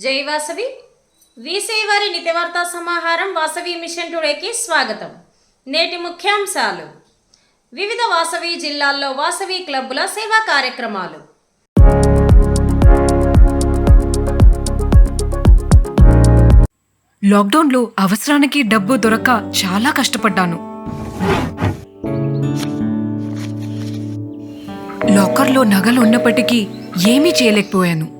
జై వాసవి. వీసీ వారి నిత్యవార్తా సమాహారం వాసవి మిషన్ టుడేకి స్వాగతం. నేటి ముఖ్యాంశాలు. వివిధ వాసవి జిల్లాల్లో వాసవి క్లబ్బుల సేవా కార్యక్రమాలు. లాక్డౌన్లో అవసరానికి డబ్బు దొరక చాలా కష్టపడ్డాను. లాకర్లో నగలు ఉన్నప్పటికీ ఏమీ చేయలేకపోయాను.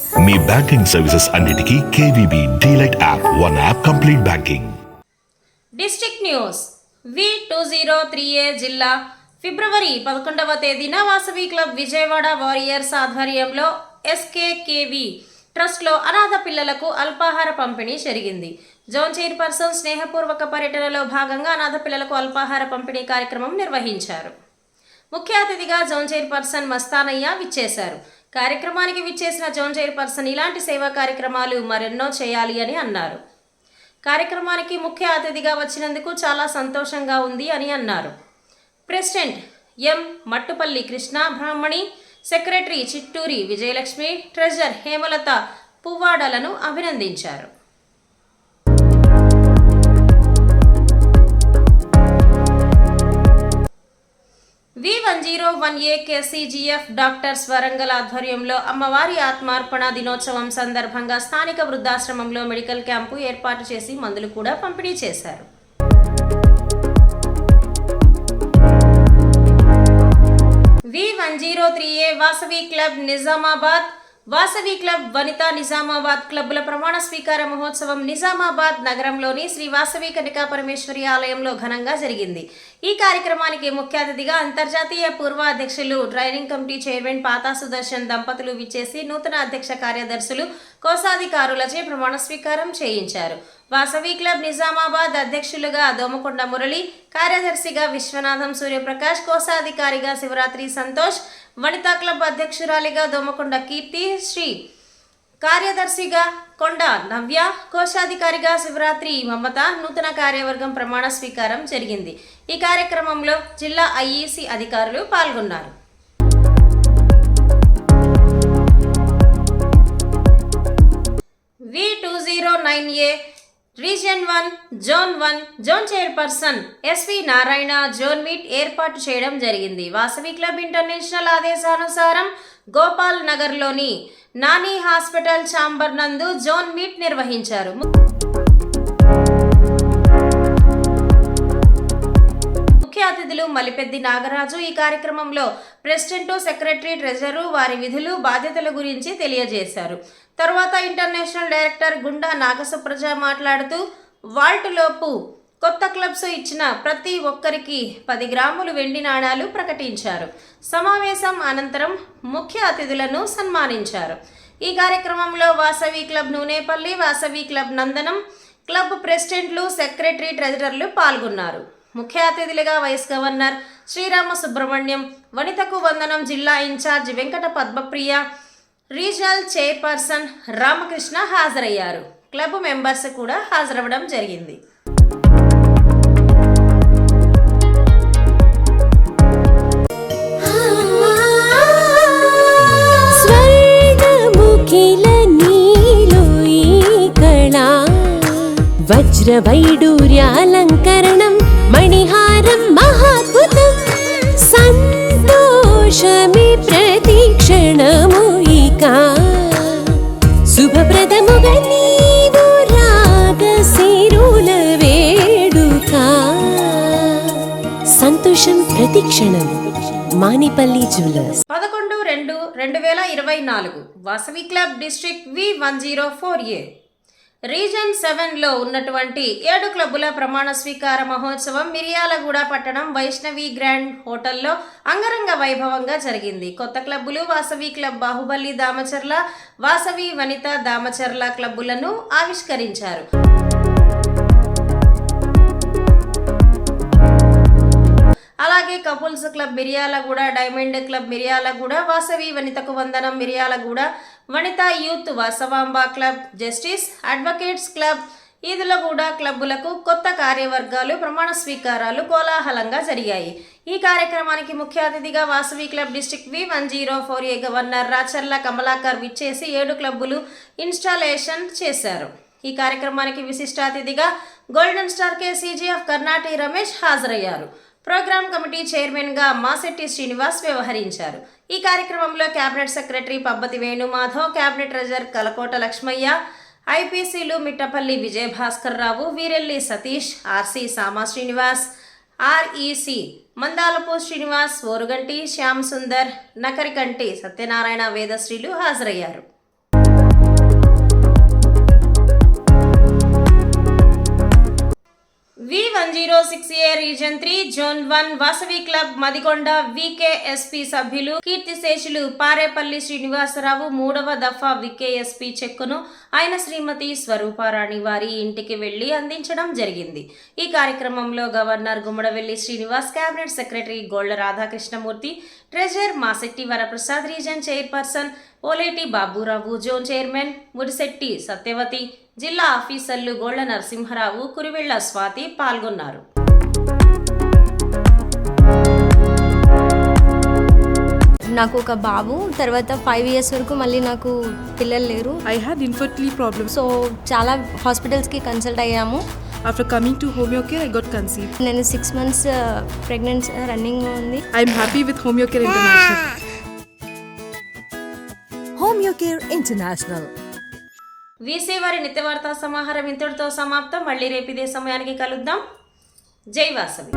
మీ బ్యాంకింగ్ సర్వీసెస్ అన్నిటికీ KVB Delight app one app complete banking. District news. V two zero three A జిల్లా ఫిబ్రవరి పదకొండవ తేదీన వాసవి క్లబ్ విజయవాడ వారియర్స్ ఆధ్వర్యంలో ఎస్కేకేవి ట్రస్ట్లో అనాథ పిల్లలకు అల్పాహార పంపిణీ జరిగింది. జోన్ చైర్పర్సన్ స్నేహపూర్వక పర్యటనలో భాగంగా అనాథ పిల్లలకు అల్పాహార పంపిణీ కార్యక్రమం నిర్వహించారు. ముఖ్య అతిథిగా జోన్ చైర్పర్సన్ మస్తానయ్య విచ్చేశారు. కార్యక్రమానికి విచ్చేసిన జోన్ చైర్పర్సన్ ఇలాంటి సేవా కార్యక్రమాలు మరెన్నో చేయాలి అని అన్నారు. కార్యక్రమానికి ముఖ్య అతిథిగా వచ్చినందుకు చాలా సంతోషంగా ఉంది అని అన్నారు. President M. Mattupalli Krishna Brahmani secretary Chitturi Vijayalakshmi treasurer Hemalatha పువ్వాడలను అభినందించారు. V one zero one A KCGF doctors Warangal ఆధ్వర్యంలో అమ్మవారి ఆత్మార్పణ దినోత్సవం సందర్భంగా స్థానిక వృద్ధాశ్రమంలో మెడికల్ క్యాంపు ఏర్పాటు చేసి మందులు కూడా పంపిణీ చేశారు. V one zero three A Vasavi club Nizamabad Vasavi club Vanitha Nizamabad క్లబ్ల ప్రమాణ స్వీకార మహోత్సవం నిజామాబాద్ నగరంలోని శ్రీ వాసవి కనికా పరమేశ్వరి ఆలయంలో ఘనంగా జరిగింది. ఈ కార్యక్రమానికి ముఖ్య అతిథిగా అంతర్జాతీయ పూర్వ అధ్యక్షులు training committee chairman Pata Sudarshan దంపతులు విచ్చేసి నూతన అధ్యక్ష కార్యదర్శులు కోశాధికారులచే ప్రమాణ స్వీకారం చేయించారు. వాసవి క్లబ్ నిజామాబాద్ అధ్యక్షులుగా దోమకొండ మురళి కార్యదర్శిగా విశ్వనాథం సూర్యప్రకాష్ కోశాధికారిగా శివరాత్రి సంతోష్ వనితా క్లబ్ అధ్యక్షురాలిగా దోమకొండ కీర్తి శ్రీ కార్యదర్శిగా కొండ నవ్య కోశాధికారిగా శివరాత్రి మమత నూతన కార్యవర్గం ప్రమాణ స్వీకారం జరిగింది. ఈ కార్యక్రమంలో జిల్లా ఐఈసి అధికారులు పాల్గొన్నారు. V two zero nine A region one zone one zone chairperson SV Narayana zone meet ఏర్పాటు చేయడం జరిగింది. వాసవి క్లబ్ ఇంటర్నేషనల్ ఆదేశానుసారం గోపాల్ నగర్లోని నాని హాస్పిటల్ ఛాంబర్ నందు జోన్ మీట్ నిర్వహించారు. ముఖ్య అతిథులు మలిపెద్ది నాగరాజు ఈ కార్యక్రమంలో ప్రెసిడెంట్ సెక్రటరీ ట్రెజరు వారి విధులు బాధ్యతల గురించి తెలియజేశారు. తర్వాత ఇంటర్నేషనల్ డైరెక్టర్ గుండా నాగసుప్రజ మాట్లాడుతూ వాల్టులోపు కొత్త క్లబ్స్ ఇచ్చిన ప్రతి ఒక్కరికి పది గ్రాములు వెండి నాణాలు ప్రకటించారు. సమావేశం అనంతరం ముఖ్య అతిథులను సన్మానించారు. ఈ కార్యక్రమంలో Vasavi club Nunepalli Vasavi club Nandanam club ప్రెసిడెంట్లు సెక్రటరీ ట్రెజరర్లు పాల్గొన్నారు. ముఖ్య అతిథులుగా వైస్ గవర్నర్ శ్రీరామ సుబ్రహ్మణ్యం వనితకు వందనం జిల్లా incharge Venkata Padmapriya regional chairperson Ramakrishna హాజరయ్యారు. క్లబ్ మెంబర్స్ కూడా హాజరవ్వడం జరిగింది. వజ్రవైడూర్యాలంకరణం మణిహారం మహాద్భుతం సంతోషమి ప్రతిక్షణము ఇక వేడుక సంతోషం ప్రతిక్షణం మానిపల్లి జ్యువెలర్స్ పదకొండు రెండు రెండు వేల ఇరవై నాలుగు Vasavi club district V one zero four A. Region సెవెన్లో ఉన్నటువంటి ఏడు క్లబ్బుల ప్రమాణ స్వీకార మహోత్సవం మిరియాలగూడ పట్టణం వైష్ణవి గ్రాండ్ హోటల్లో అంగరంగ వైభవంగా జరిగింది. కొత్త క్లబ్బులు వాసవి క్లబ్ బాహుబలి దామచర్ల వాసవి వనిత దామచర్ల క్లబ్బులను ఆవిష్కరించారు. అలాగే couples club Miriyalaguda diamond club Miriyalaguda Vasavi వనితకు వందనం Miriyalaguda Vanitha youth Vasavamba club justice advocates club Edulaguda క్లబ్బులకు కొత్త కార్యవర్గాలు ప్రమాణ స్వీకారాలు కోలాహలంగా జరిగాయి. ఈ కార్యక్రమానికి ముఖ్య అతిథిగా Vasavi club district V one zero four A governor Rachala Kamalakar విచ్చేసి ఏడు క్లబ్బులు ఇన్స్టాలేషన్ చేశారు. ఈ కార్యక్రమానికి విశిష్ట అతిథిగా golden star KCGF Karnati Ramesh హాజరయ్యారు. ప్రోగ్రామ్ కమిటీ చైర్మన్గా మాసెట్టి శ్రీనివాస్ వ్యవహరించారు. ఈ కార్యక్రమంలో cabinet secretary Pabbathi Venumadhav cabinet treasurer Kalakota Lakshmaiah ఐపీసీలు Mittapalli Vijayabhaskar Rao Veerelli Satish RC Sama Srinivas REC Mandalapu Srinivas Oruganti Shyam Sundar Nakarikanti Satyanarayana వేదశ్రీలు హాజరయ్యారు. V one zero six A region three zone one Vasavi club Madikonda VKSP సభ్యులు కీర్తిశేషులు పారేపల్లి శ్రీనివాసరావు మూడవ దఫా వికేఎస్పి చెక్కును ఆయన శ్రీమతి స్వరూపారాణి వారి ఇంటికి వెళ్ళి అందించడం జరిగింది. ఈ కార్యక్రమంలో governor Gummadavelli Srinivas cabinet secretary Golla Radhakrishnamurthy treasurer Masetti Varaprasad region chairperson Oleti Baburao zone chairman Mudishetti Satyavathi జిల్లా ఆఫీసర్లు గోళ్ళ నరసింహరావు కురివెళ్ళ స్వాతి పాల్గొన్నారు నాకు ఒక బాబు తర్వాత ఫైవ్ ఇయర్స్ వరకు మళ్ళీ నాకు పిల్లలు లేరు. I had infertility problems. So చాలా హాస్పిటల్స్కి కన్సల్ట్ అయ్యాము. After coming to homeo care I got conceive నేను సిక్స్ మంత్స్ ప్రెగ్నెంట్ రన్నింగ్ ఉంది I'm happy with homeo care international homeo care international VC వారి నిత్య వార్తా సమాహారం ఇంతటితో సమాప్తం. మళ్ళీ రేపు ఇదే సమయానికి కలుద్దాం. జై వాసవి.